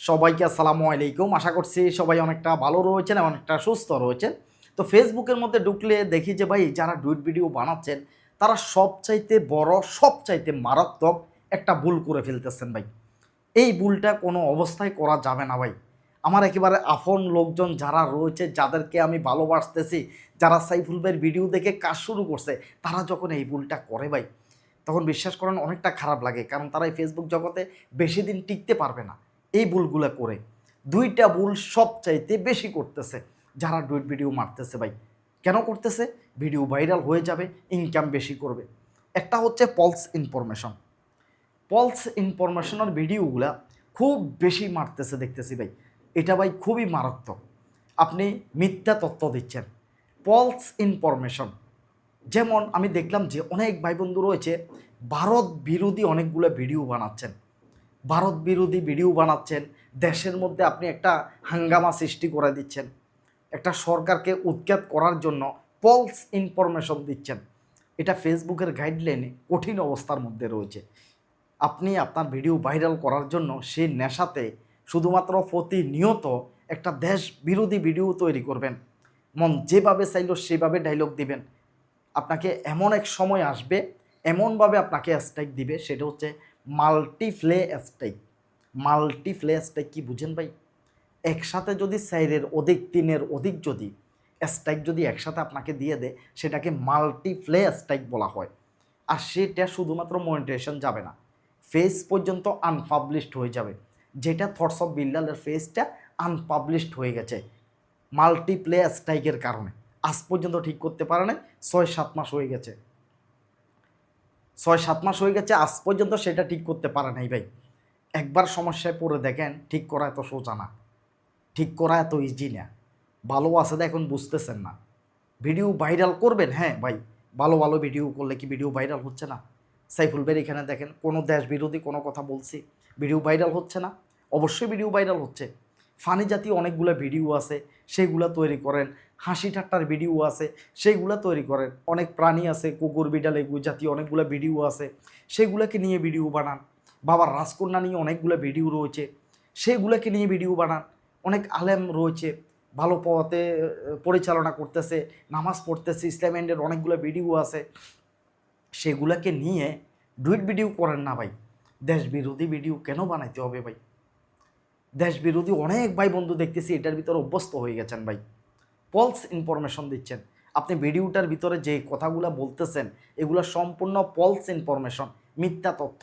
সবাইকে আসসালামু আলাইকুম। আশা করছি সবাই অনেকটা ভালো রয়েছেন, অনেকটা সুস্থ রয়েছেন। তো ফেসবুকের মধ্যে ঢুকলে দেখি যে, ভাই, যারা ডুইট ভিডিও বানাচ্ছেন, তারা সবচাইতে বড়, সবচাইতে মারাত্মক একটা ভুল করে ফেলতেছেন, ভাই। এই ভুলটা কোনো অবস্থায় করা যাবে না, ভাই। আমার একেবারে আপন লোকজন যারা রয়েছে, যাদেরকে আমি ভালোবাসতেছি, যারা সাইফুল ভাইয়ের ভিডিও দেখে কাজ শুরু করছে, তারা যখন এই ভুলটা করে, ভাই, তখন বিশ্বাস করেন অনেকটা খারাপ লাগে। কারণ তারা এই ফেসবুক জগতে বেশি দিন টিকতে পারবে না। এই ভুলগুলো করে। দুইটা ভুল সবচাইতে বেশি করতেছে। যারা ডুইট ভিডিও মারতেছে ভাই। কেন করতেছে? ভিডিও ভাইরাল হয়ে যাবে ইনকাম বেশি করবে। একটা হচ্ছে পলস ইনফরমেশন পলস ইনফরমেশনের ভিডিওগুলা খুব বেশি মারতেছে দেখতেছি ভাই। এটা ভাই খুবই মারাত্মক। আপনি মিথ্যা তথ্য দিচ্ছেন। পলস ইনফরমেশন যেমন আমি দেখলাম যে অনেক ভাই বন্ধু রয়েছে, ভারত বিরোধী অনেকগুলো ভিডিও বানাচ্ছেন। ভারত বিরোধী ভিডিও বানাচ্ছেন, দেশের মধ্যে আপনি একটা হাঙ্গামা সৃষ্টি করে দিচ্ছেন, একটা সরকারকে উৎখাত করার জন্য পলস ইনফরমেশন দিচ্ছেন। এটা ফেসবুকের গাইডলাইনে কঠিন অবস্থার মধ্যে রয়েছে। আপনি আপনার ভিডিও ভাইরাল করার জন্য সেই নেশাতে শুধুমাত্র প্রতিনিয়ত একটা দেশ বিরোধী ভিডিও তৈরি করবেন। মন যেভাবে চাইল সেভাবে ডায়লগ দিবেন। আপনাকে এমন এক সময় আসবে, এমনভাবে আপনাকে স্ট্রাইক দিবে, সেটা হচ্ছে মাল্টিফ্লে স্ট্রাইক মাল্টিফ্লে স্ট্রাইক কি বুঝেন ভাই? একসাথে যদি সাইরের অধিক, তিনের অধিক যদি স্ট্রাইক যদি একসাথে আপনাকে দিয়ে দেয়, সেটাকে মাল্টিফ্লে স্ট্রাইক বলা হয়। আর সেটা শুধুমাত্র মনিটাইজেশন যাবে না, ফেস পর্যন্ত আনপাবলিশড হয়ে যাবে। যেটা থটস অফ বিল্ডালের ফেসটা আনপাবলিশড হয়ে গেছে মাল্টিপ্লে স্ট্রাইকের কারণে। আজ পর্যন্ত ঠিক করতে পারে না ছয় সাত মাস হয়ে গেছে। ছয়, সাত মাস হয়ে গেছে, আজ পর্যন্ত সেটা ঠিক করতে পারে নাই ভাই। একবার সমস্যায় পড়ে দেখেন, ঠিক করা এত সোজা না। ঠিক করা এত ইজি না। ভালো আছে এখন বুঝতেছেন না। ভিডিও ভাইরাল করবেন হ্যাঁ ভাই। ভালো ভালো ভিডিও করলে কি ভিডিও ভাইরাল হচ্ছে না? সাইফুল ভাইয়ের এখানে দেখেন, কোনো দেশ বিরোধী কোনো কথা বলছি ভিডিও ভাইরাল হচ্ছে না। অবশ্যই ভিডিও ভাইরাল হচ্ছে। ফানি জাতীয় অনেকগুলো ভিডিও আছে, সেগুলো তৈরি করেন হাসি ঠাট্টার ভিডিও আছে, সেইগুলো তৈরি করেন। অনেক প্রাণী আছে, কুকুর, বিড়াল, এগুলো জাতীয় অনেকগুলো ভিডিও আছে। সেগুলোকে নিয়ে ভিডিও বানান। বাবার রাজকন্যা নিয়ে অনেকগুলো ভিডিও রয়েছে। সেগুলোকে নিয়ে ভিডিও বানান। অনেক আলেম রয়েছে, ভালো পথে পরিচালনা করতেছে, নামাজ পড়তেছে ইসলামেন্ডের অনেকগুলো ভিডিও আছে। সেগুলোকে নিয়ে ডুইট ভিডিও করেন না ভাই। দেশ বিরোধী ভিডিও কেন বানাইতে হবে ভাই? দেশ বিরোধী অনেক ভাই বন্ধু দেখতেছি, এটার ভিতরে অভ্যস্ত হয়ে গেছেন ভাই। পলস ইনফরমেশন দিচ্ছেন। আপনি ভিডিওটার ভিতরে যে কথাগুলো বলতেছেন, এগুলো সম্পূর্ণ পলস ইনফরমেশন মিথ্যা তথ্য।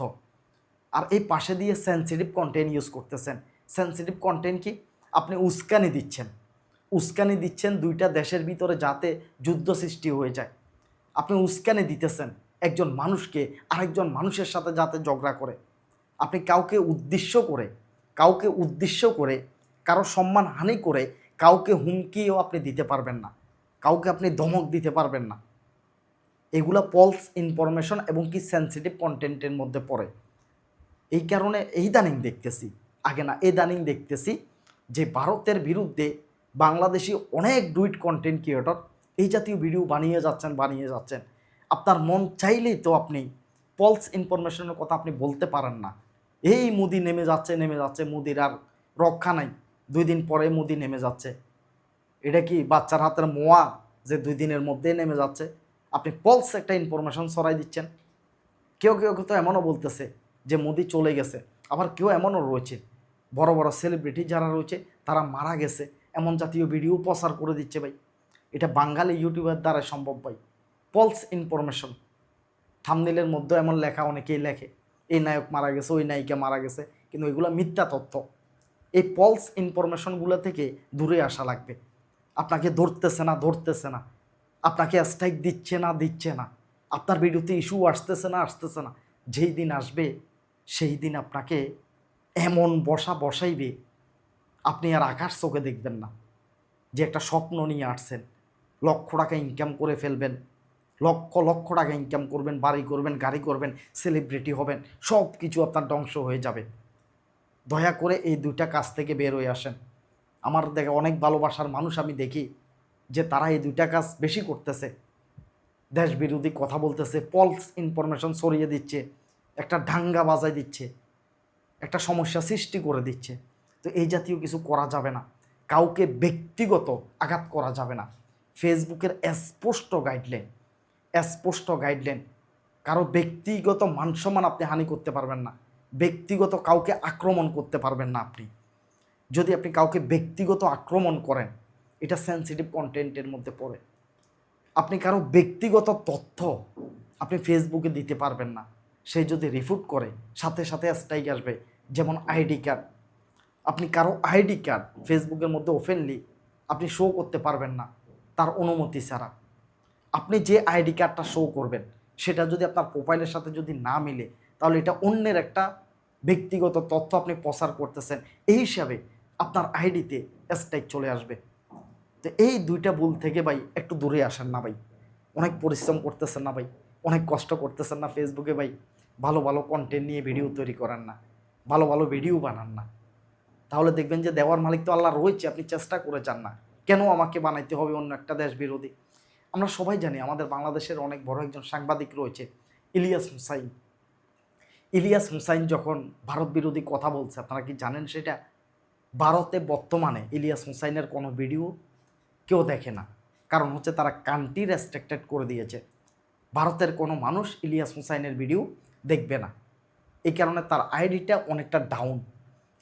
আর এই পাশে দিয়ে সেন্সিটিভ কন্টেন্ট ইউজ করতেছেন। সেন্সিটিভ কন্টেন্ট কি? আপনি উস্কানি দিচ্ছেন। উস্কানি দিচ্ছেন দুইটা দেশের ভিতরে যাতে যুদ্ধ সৃষ্টি হয়ে যায়। আপনি উস্কানি দিতেছেন একজন মানুষকে আরেকজন মানুষের সাথে যাতে ঝগড়া করে। আপনি কাউকে উদ্দেশ্য করে, কাউকে উদ্দেশ্য করে, কারও সম্মান হানি করে কাউকে হুমকিও আপনি দিতে পারবেন না। কাউকে আপনি ধমক দিতে পারবেন না। এগুলা পলস ইনফরমেশন এবং কি সেন্সিটিভ কন্টেন্টের মধ্যে পড়ে। এই কারণে এই দানিং দেখতেছি। আগে না, এই দানিং দেখতেছি যে ভারতের বিরুদ্ধে বাংলাদেশি অনেক ডুইট কন্টেন্ট ক্রিয়েটর এই জাতীয় ভিডিও বানিয়ে যাচ্ছেন বানিয়ে যাচ্ছেন। আপনার মন চাইলেই তো আপনি পলস ইনফরমেশনের কথা আপনি বলতে পারেন না। এই মুদি নেমে যাচ্ছে নেমে যাচ্ছে, মুদির আর রক্ষা নাই। দুই দিন পরে মুদি নেমে যাচ্ছে। এটা কি বাচ্চার হাতের মোয়া যে দুই দিনের মধ্যে নেমে যাচ্ছে? আপনি পলস একটা ইনফরমেশন ছড়াই দিচ্ছেন। কেউ কেউ তো এমনও বলতেছে যে মোদি চলে গেছে। আবার কেউ এমনও রয়েছে। বড় বড় সেলিব্রিটি যারা রয়েছে, তারা মারা গেছে। এমন জাতীয় ভিডিও প্রচার করে দিচ্ছে ভাই। এটা বাঙালি ইউটিউবের দ্বারা সম্ভব ভাই। পলস ইনফরমেশন থামনিলের মধ্যে এমন লেখা অনেকেই লেখে। এই নায়ক মারা গেছে, ওই নায়িকা মারা গেছে। কিন্তু এগুলো মিথ্যা তথ্য। এই পলস ইনফরমেশনগুলো থেকে দূরে আসা লাগবে। আপনাকে ধরতেছে না ধরতেছে না। আপনাকে স্ট্রাইক দিচ্ছে না দিচ্ছে না। আপনার ভিডিওতে ইস্যু আসতেছে না আসতেছে না। যেই দিন আসবে, সেই দিন আপনাকে এমন বসা বসাইবে, আপনি আর আকাশ চোখে দেখবেন না। যে একটা স্বপ্ন নিয়ে আসছেন। লক্ষ টাকা ইনকাম করে ফেলবেন। লক্ষ লক্ষ টাকা ইনকাম করবেন, বাড়ি করবেন, গাড়ি করবেন সেলিব্রিটি হবেন সব কিছু আপনার ধ্বংস হয়ে যাবে। দয়া করে এই দুইটা কাজ থেকে বের হয়ে আসেন। আমার দেখে অনেক ভালোবাসার মানুষ আমি দেখি যে তারা এই দুইটা কাজ বেশি করতেছে। দেশ বিরোধী কথা বলতেছে পলস ইনফরমেশন সরিয়ে দিচ্ছে, একটা ঢাঙ্গা বাজায় দিচ্ছে, একটা সমস্যা সৃষ্টি করে দিচ্ছে। তো এই জাতীয় কিছু করা যাবে না। কাউকে ব্যক্তিগত আঘাত করা যাবে না। ফেসবুকের স্পষ্ট গাইডলাইন স্পষ্ট গাইডলাইন কারও ব্যক্তিগত মানসম্মান আপনি হানি করতে পারবেন না। ব্যক্তিগত কাউকে আক্রমণ করতে পারবেন না আপনি। যদি আপনি কাউকে ব্যক্তিগত আক্রমণ করেন, এটা সেন্সিটিভ কন্টেন্টের মধ্যে পড়ে। আপনি কারও ব্যক্তিগত তথ্য আপনি ফেসবুকে দিতে পারবেন না। সে যদি রিফুট করে, সাথে সাথে স্ট্রাইক আসবে। যেমন আইডি কার্ড আপনি কারও আইডি কার্ড ফেসবুকের মধ্যে ওপেনলি আপনি শো করতে পারবেন না, তার অনুমতি ছাড়া। আপনি যে আইডি কার্ডটা শো করবেন, সেটা যদি আপনার প্রোফাইলের সাথে যদি না মিলে, তাহলে এটা অন্যের একটা ব্যক্তিগত তথ্য আপনি প্রচার করতেছেন, এই হিসাবে আপনার আইডিতে স্ট্রাইক চলে আসবে। তো এই দুইটা ভুল থেকে ভাই একটু দূরে আসেন না ভাই। অনেক পরিশ্রম করতেছেন না ভাই। অনেক কষ্ট করতেছেন না ফেসবুকে ভাই। ভালো ভালো কন্টেন্ট নিয়ে ভিডিও তৈরি করেন না। ভালো ভালো ভিডিও বানান না। তাহলে দেখবেন যে দেওয়ার মালিক তো আল্লাহ রয়েছে, আপনি চেষ্টা করে যান না। কেন আমাকে বানাইতে হবে অন্য একটা দেশ বিরোধী? আমরা সবাই জানি আমাদের বাংলাদেশের অনেক বড় একজন সাংবাদিক রয়েছে, ইলিয়াস হুসাইন। ইলিয়াস হুসাইন যখন ভারত বিরোধী কথা বলছে, আপনারা কি জানেন সেটা? ভারতে বর্তমানে ইলিয়াস হুসাইনের কোনো ভিডিও কেউ দেখে না। কারণ হচ্ছে তারা কান্ট্রি রেস্ট্রিক্টেড করে দিয়েছে। ভারতের কোনো মানুষ ইলিয়াস হুসাইনের ভিডিও দেখবে না। এই কারণে তার আইডিটা অনেকটা ডাউন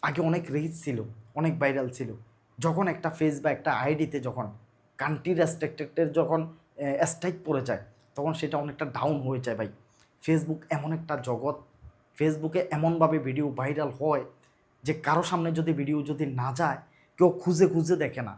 আগে অনেক রিচ ছিল, অনেক ভাইরাল ছিল। যখন একটা ফেস বা একটা আইডিতে যখন কান্ট্রি রেস্ট্রিক্টেডের যখন স্ট্রাইক পড়ে যায়, তখন সেটা অনেকটা ডাউন হয়ে যায় ভাই। ফেসবুক এমন একটা জগৎ ফেসবুকে এমনভাবে ভিডিও ভাইরাল হয় যে কারও সামনে যদি ভিডিও যদি না যায়, কেউ খুঁজে খুঁজে দেখে না।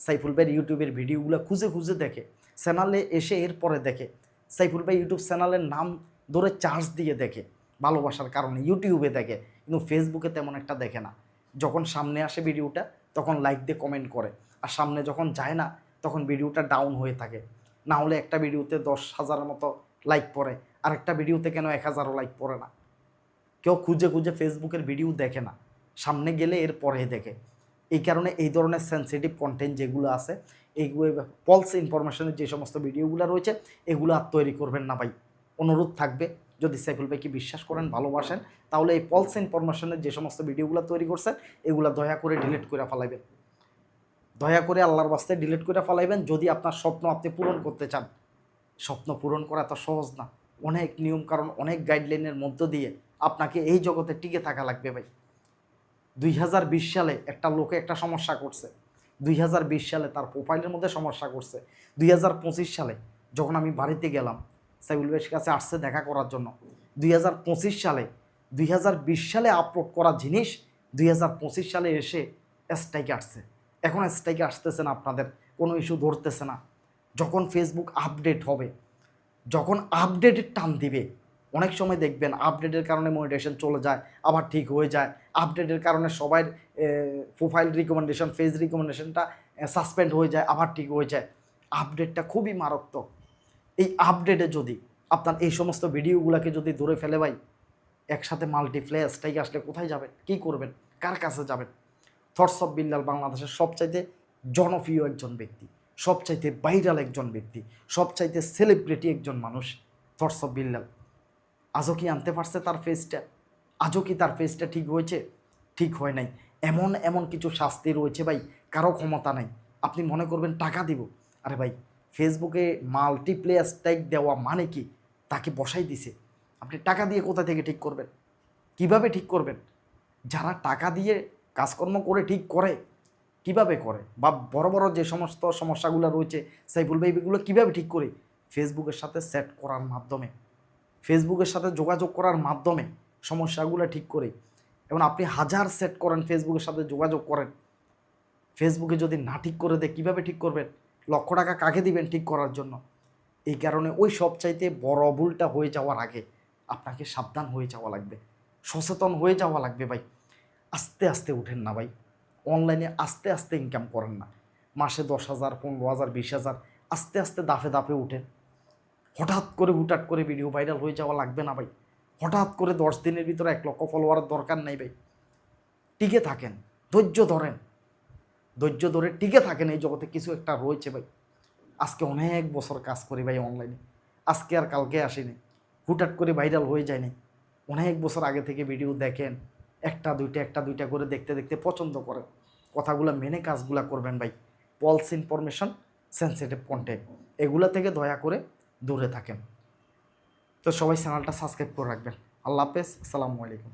সাইফুল ভাইয়ের ইউটিউবের ভিডিওগুলো খুঁজে খুঁজে দেখে, চ্যানেলে এসে এরপরে দেখে। সাইফুল ভাই ইউটিউব চ্যানেলের নাম ধরে চার্জ দিয়ে দেখে, ভালোবাসার কারণে ইউটিউবে দেখে, কিন্তু ফেসবুকে তেমন একটা দেখে না। যখন সামনে আসে ভিডিওটা, তখন লাইক দিয়ে কমেন্ট করে। আর সামনে যখন যায় না, তখন ভিডিওটা ডাউন হয়ে থাকে। না হলে একটা ভিডিওতে দশ হাজারের মতো লাইক পড়ে আর একটা ভিডিওতে কেন এক হাজারও লাইক পড়ে না? কেউ খুঁজে খুঁজে ফেসবুকের ভিডিও দেখে না। সামনে গেলে এর পরে দেখে। এই কারণে এই ধরনের সেন্সিটিভ কন্টেন্ট যেগুলো আছে এইগুলো পলস ইনফরমেশনের যে সমস্ত ভিডিওগুলো রয়েছে, এগুলো আর তৈরি করবেন না ভাই। অনুরোধ থাকবে, যদি সাইফুল ভাইকে বিশ্বাস করেন, ভালোবাসেন, তাহলে এই পলস ইনফরমেশনের যে সমস্ত ভিডিওগুলো তৈরি করছেন, এগুলো দয়া করে ডিলিট করে ফেলাইবেন। দয়া করে আল্লাহর বাস্তে ডিলিট করে ফেলাইবেন, যদি আপনার স্বপ্ন আপনি পূরণ করতে চান। স্বপ্ন পূরণ করা তো সহজ না। অনেক নিয়ম কারণ, অনেক গাইডলাইনের মধ্য দিয়ে আপনাকে এই জগতে টিকে থাকা লাগবে ভাই। দুই হাজার বিশ সালে একটা লোকে একটা সমস্যা করছে। দুই হাজার বিশ সালে তার প্রোফাইলের মধ্যে সমস্যা করছে। দুই হাজার পঁচিশ সালে যখন আমি বাড়িতে গেলাম, সাইবুল ভাইয়ের কাছে আসছে দেখা করার জন্য। দুই হাজার পঁচিশ সালে, দুই হাজার বিশ সালে আপলোড করা জিনিস, দুই হাজার পঁচিশ সালে এসে স্ট্রাইকে আসছে। এখন স্ট্রাইকে আসতেছে না আপনাদের, কোনো ইস্যু ধরতেছে না। যখন ফেসবুক আপডেট হবে, যখন আপডেটের টান দিবে অনেক সময় দেখবেন আপডেটের কারণে মনিটেশন চলে যায়, আবার ঠিক হয়ে যায়। আপডেটের কারণে সবাই প্রোফাইল রিকমেন্ডেশন ফেজ রিকমেন্ডেশনটা সাসপেন্ড হয়ে যায়, আবার ঠিক হয়ে যায়। আপডেটটা খুবই মারাত্মক। এই আপডেটে যদি আপনার এই সমস্ত ভিডিওগুলোকে যদি ধরে ফেলে ভাই, একসাথে মাল্টিপ্লে স্ট্রাইক আসলে কোথায় যাবেন? কী করবেন? কার কাছে যাবেন? থটস অফ বিল্লাল বাংলাদেশের সবচাইতে জনপ্রিয় একজন ব্যক্তি, সবচাইতে ভাইরাল একজন ব্যক্তি, সবচাইতে সেলিব্রিটি একজন মানুষ থটস অফ বিল্লাল আজও কি আনতে পারছে তার ফেসটা আজও কি তার ফেসটা ঠিক হয়েছে? ঠিক হয় নাই। এমন এমন কিছু শাস্তি রয়েছে ভাই, কারও ক্ষমতা নাই। আপনি মনে করবেন টাকা দিব। আরে ভাই ফেসবুকে মাল্টিপ্লেয়ার স্ট্রাইক দেওয়া মানে কি? তাকে বসাই দিছে। আপনি টাকা দিয়ে কোথা থেকে ঠিক করবেন? কীভাবে ঠিক করবেন? যারা টাকা দিয়ে কাজকর্ম করে ঠিক করে, কীভাবে করে? বা বড় বড় যে সমস্ত সমস্যাগুলো রয়েছে, সাইফুল ভাই, এগুলো কীভাবে ঠিক করে? ফেসবুকের সাথে সেট করার মাধ্যমে। ফেসবুকের সাথে যোগাযোগ করার মাধ্যমে সমস্যাগুলো ঠিক করে। এবং আপনি হাজার সেট করেন, ফেসবুকের সাথে যোগাযোগ করেন। ফেসবুকে যদি না ঠিক করে দেয়, কীভাবে ঠিক করবেন? লক্ষ টাকা কাকে দিবেন ঠিক করার জন্য? এই কারণে ওই সব চাইতে বড় ভুলটা হয়ে যাওয়ার আগে আপনাকে সাবধান হয়ে যাওয়া লাগবে। সচেতন হয়ে যাওয়া লাগবে ভাই। আস্তে আস্তে উঠেন না ভাই। অনলাইনে আস্তে আস্তে ইনকাম করেন না। মাসে দশ হাজার, পনেরো হাজার, বিশ হাজার, আস্তে আস্তে দাফে দাফে উঠেন। হঠাৎ করে হুটাট করে ভিডিও ভাইরাল হয়ে যাওয়া লাগবে না ভাই। হঠাৎ করে দশ দিনের ভিতরে এক লক্ষ ফলোয়ারের দরকার নেই ভাই। টিকে থাকেন, ধৈর্য ধরেন। ধৈর্য ধরে টিকে থাকেন এই জগতে, কিছু একটা রয়েছে ভাই। আজকে অনেক বছর কাজ করি ভাই অনলাইনে আজকে আর কালকে আসিনি। হুটাট করে ভাইরাল হয়ে যায়নি। অনেক বছর আগে থেকে ভিডিও দেখেন। একটা, দুইটা একটা, দুইটা করে দেখতে দেখতে পছন্দ করে কথাগুলো মেনে কাজগুলো করবেন ভাই। পলস ইনফরমেশন সেন্সিটিভ কন্টেন্ট এগুলা থেকে দয়া করে দূরে থাকেন। তো সবাই চ্যানেলটা সাবস্ক্রাইব করে রাখবেন। আল্লাহ হাফেজ আসসালামু আলাইকুম।